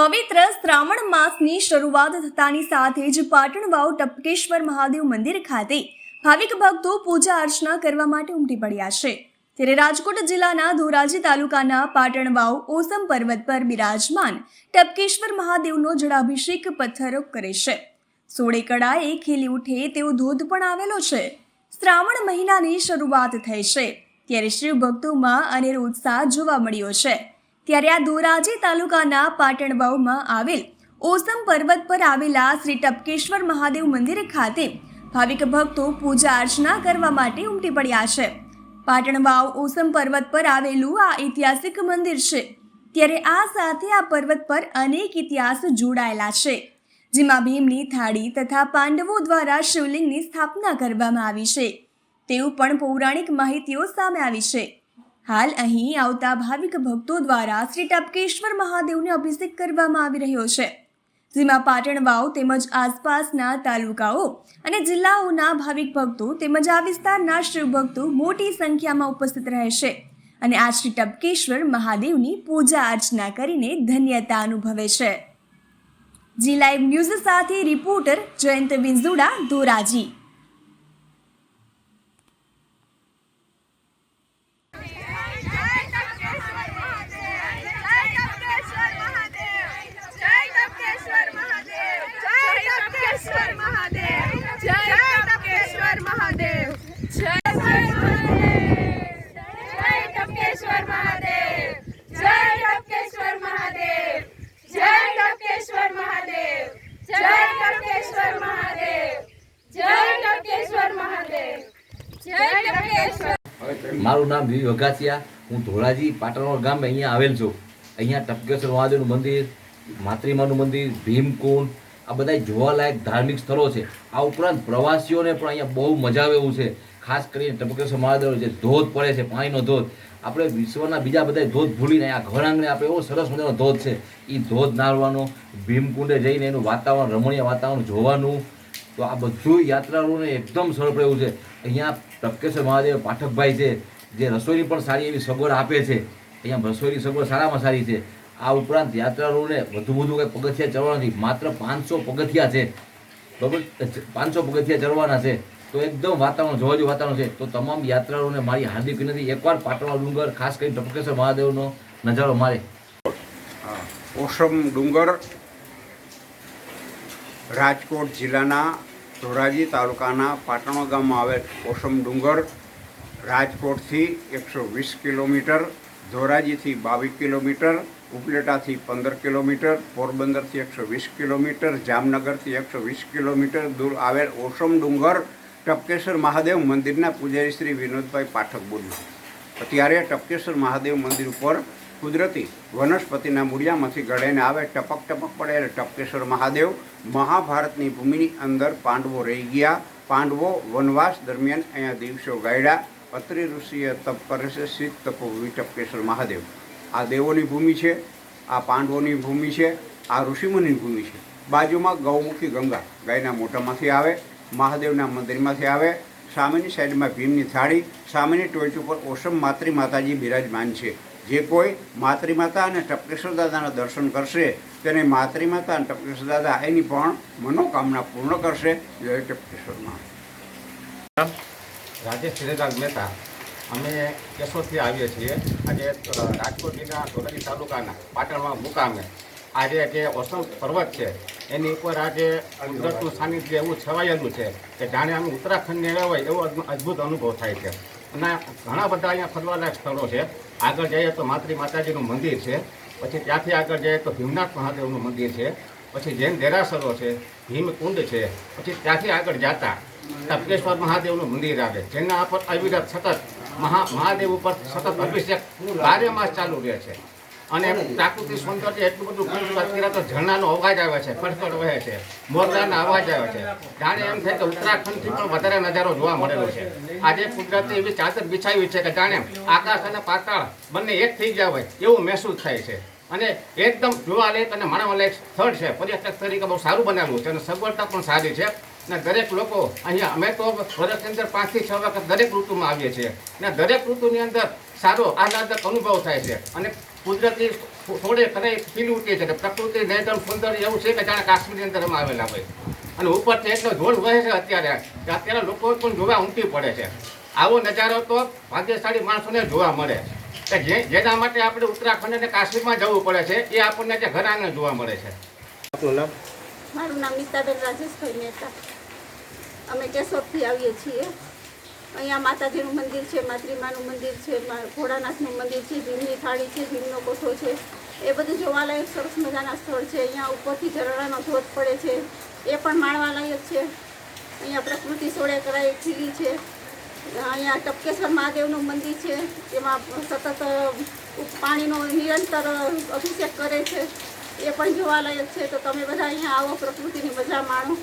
પવિત્ર શ્રાવણ માસની શરૂઆત થતાની સાથે જ પાટણ વાવ ટપકેશ્વર મહાદેવ મંદિર ખાતે ભાવિક ભક્તો પૂજા અર્ચના કરવા માટે ઉમટી પડ્યા છે. ત્યારે રાજકોટ જિલ્લાના ધોરાજી તાલુકાના પાટણ વાવ ઓસમ પર્વત પર બિરાજમાન ટપકેશ્વર મહાદેવનો જળાભિષેક પથ્થરો કરે છે. સોળે કળાએ ખીલી ઉઠે તેવો ધોધ પણ આવેલો છે. શ્રાવણ મહિનાની શરૂઆત થઈ છે. ત્યારે શિવ ભક્તોમાં અનેરો ઉત્સાહ જોવા મળ્યો છે. ત્યારે આ ધોરાજી તાલુકાના પાટણવાવમાં આવેલ ઓસમ પર્વત પર આવેલા શ્રી ટપકેશ્વર મહાદેવ મંદિર ખાતે ભાવિક ભક્તો પૂજા અર્ચના કરવા માટે ઉમટી પડ્યા છે. પાટણવાવ ઓસમ પર્વત પર આવેલું આ ઐતિહાસિક મંદિર છે. ત્યારે આ સાથે આ પર્વત પર અનેક ઇતિહાસ જોડાયેલા છે. જેમાં ભીમની થાળી તથા પાંડવો દ્વારા શિવલિંગની સ્થાપના કરવામાં આવી છે. તેવું પણ પૌરાણિક માહિતીઓ સામે આવી છે. હાલ અહીં આવતા ભાવિક ભક્તો દ્વારા શ્રી ટપકેશ્વર મહાદેવને અભિષેક કરવામાં આવી રહ્યો છે. જેમાં પાટણ વાવ તેમજ આસપાસના તાલુકાઓ અને જિલ્લાઓના ભાવિક ભક્તો તેમજ આ વિસ્તારના શિવભક્તો મોટી સંખ્યામાં ઉપસ્થિત રહેશે અને આ શ્રી ટપકેશ્વર મહાદેવની પૂજા અર્ચના કરીને ધન્યતા અનુભવે છે. જી લાઈવ ન્યૂઝ સાથે રિપોર્ટર જયંત વિંઝુડા ધોરાજી. મારું નામ વી વઘાસિયા. હું ધોળાજી પાટણોર ગામ અહીંયા આવેલ છું. અહીંયા ટપકેશ્વર મહાદેવનું મંદિર, માતૃમાનું મંદિર, ભીમકુંડ, આ બધા જોવાલાયક ધાર્મિક સ્થળો છે. આ ઉપરાંત પ્રવાસીઓને પણ અહીંયા બહુ મજા આવે એવું છે. ખાસ કરીને ટપકેશ્વર મહાદેવ જે ધોધ પડે છે, પાણીનો ધોધ. આપણે વિશ્વના બીજા બધા ધોધ ભૂલીને આ ઘર આંગણે આપણે એવો સરસ મજાનો ધોધ છે. એ ધોધ નાહવાનો ભીમકુંડે જઈને એનું વાતાવરણ, રમણીય વાતાવરણ જોવાનું. તો આ બધું યાત્રાળુઓને એકદમ સરળ પડે એવું છે. અહીંયા ટપકેશ્વર મહાદેવ પાઠકભાઈ છે. જે રસોઈની પણ સારી એવી સગવડ આપે છે. અહીંયા રસોઈની સગવડ સારામાં સારી છે. આ ઉપરાંત યાત્રાળુઓને વધુ વધુ કંઈ પગથિયા ચડવાની માત્ર પાંચસો પગથિયા છે. બરાબર? પાંચસો પગથિયા ચડવાના છે. તો એકદમ વાતાવરણ જોવા જેવું વાતાવરણ છે. તો તમામ યાત્રાળુઓને મારી હાર્દિક વિનંતી. એકવાર પાટણવા ડુંગર, ખાસ કરીને ટપકેશ્વર મહાદેવનો નજારો મારે. ઓસમ ડુંગર રાજકોટ જિલ્લાના ધોરાજી તાલુકાના પાટણો ગામમાં આવેલ ઓસમ ડુંગર રાજકોટથી એકસો વીસ કિલોમીટર, ધોરાજીથી બાવીસ કિલોમીટર, ઉપલેટાથી પંદર કિલોમીટર, પોરબંદરથી એકસો વીસ કિલોમીટર, જામનગરથી એકસો વીસ કિલોમીટર દૂર આવેલ ઓસમ ડુંગર, ટપકેશ્વર મહાદેવ મંદિરના પૂજારી શ્રી વિનોદભાઈ પાઠક બોલ્યું. અત્યારે ટપકેશ્વર મહાદેવ મંદિર ઉપર કુદરતી વનસ્પતિના મૂળિયામાંથી ગળેને આવે ટપક ટપક પડે એટલે ટપકેશ્વર મહાદેવ મહાભારતની ભૂમિની અંદર પાંડવો રહી ગયા. પાંડવો વનવાસ દરમિયાન અહીંયા દિવસો ગાયડા. અત્રિ ઋષિએ તપ કરે છે સિદ્ધ તપો ટપકેશ્વર મહાદેવ. આ દેવોની ભૂમિ છે, આ પાંડવોની ભૂમિ છે, આ ઋષિમુનિની ભૂમિ છે. બાજુમાં ગૌમુખી ગંગા ગાયના મોઢામાંથી આવે, મહાદેવના મંદિરમાંથી આવે, સામેની સાઈડમાં ભીમની થાળી, સામેની ટોચ ઉપર ઓસમ માતૃ માતાજી બિરાજમાન છે. જે કોઈ માતૃમાતા અને ટપકેશ્વર દાદાના દર્શન કરશે, તેને માતૃમાતા અને ટપકેશ્વર દાદા એની પણ મનોકામના પૂર્ણ કરશે. જય ટપકેશ્વરમાં રાજેશ શ્રીરાજ મહેતા. અમે કેશોદથી આવીએ છીએ. આજે રાજકોટ જિલ્લા ધોરાજી તાલુકાના પાટણમાં મુકામે. આજે જે ઓસમ પર્વત છે, એની ઉપર આજે કુદરતનું સાનિધ્ય એવું છવાયેલું છે કે જાણે અમે ઉત્તરાખંડને આવ્યા હોય એવો અદ્ભુ- અદ્ભુત અનુભવ થાય છે. અને ઘણા બધા અહીંયા ફરવાલાયક સ્થળો છે. આગળ જઈએ તો માતૃ માતાજીનું મંદિર છે. પછી ત્યાંથી આગળ જઈએ તો ભીમનાથ મહાદેવનું મંદિર છે. પછી જૈન દેરાસરો છે, ભીમકુંડ છે. પછી ત્યાંથી આગળ જતા ટપકેશ્વર મહાદેવનું મંદિર આવે જેના પર અવિરત સતત. મહા મહાદેવ ઉપર સતત અભિષેક બારે માસ ચાલુ રહે છે. અને પ્રાકૃતિક સૌંદર્ય એટલું બધું ખુલ્લું અત્યારે તો ઝરણાનો અવાજ આવે છે ફટફટ વહે છે મોરદાનો અવાજ આવે છે. જાણે એમ થાય કે ઉત્તરાખંડથી પણ વધારે નજારો જોવા મળેલો છે. આજે કુદરતે એવી ચાદર બિછાવી છે કે જાણે આકાશ અને પાતાળ બંને એક થઈ ગયા હોય એવું મહેસૂસ થાય છે. અને એકદમ જોવાલાયક અને માણવાલાયક સ્થળ છે. પર્યટક તરીકે બહુ સારું બનાવેલું છે અને સગવડતા પણ સારી છે. ને દરેક લોકો અહીંયા, અમે તો વર્ષની અંદર પાંચથી છ વખત દરેક ઋતુમાં આવીએ છીએ. ને દરેક ઋતુની અંદર સારો આહલાદક અનુભવ થાય છે. અને કુદરતી થોડે ખરે ખીલી ઉઠી છે. પ્રકૃતિ નેચર સુંદર એવું છે કે જાણે કાશ્મીરની અંદર અમે આવેલા હોય. અને ઉપરથી એટલો ધોળ વહે છે અત્યારે કે અત્યારે લોકો પણ જોવા ઉમટી પડે છે. આવો નજારો તો ભાગ્યશાળી માણસોને જોવા મળે. કે જે, જેના માટે આપણે ઉત્તરાખંડ અને કાશ્મીરમાં જવું પડે છે, એ આપણને જે ઘર જોવા મળે છે. આપનું નામ? મારું નામ નીતાબેન રાજેશભાઈ મહેતા. અમે કેશોદથી આવીએ છીએ. અહીંયા માતાજીનું મંદિર છે માતૃમાનું મંદિર છે ભોળાનાથનું મંદિર છે, ભીમની થાળી છે, ભીમનો કોઠો છે. એ બધું જોવાલાયક સરસ મજાના સ્થળ છે. અહીંયા ઉપરથી ઝરણાનો ધોધ પડે છે. એ પણ માણવાલાયક છે. અહીંયા પ્રકૃતિ સોળે કરાય ખીલી છે. અહીંયા ટપકેશ્વર મહાદેવનું મંદિર છે. એમાં સતત પાણીનો નિરંતર અભિષેક કરે છે. એ પણ જોવાલાયક છે. તો તમે બધા અહીંયા આવો પ્રકૃતિની મજા માણો.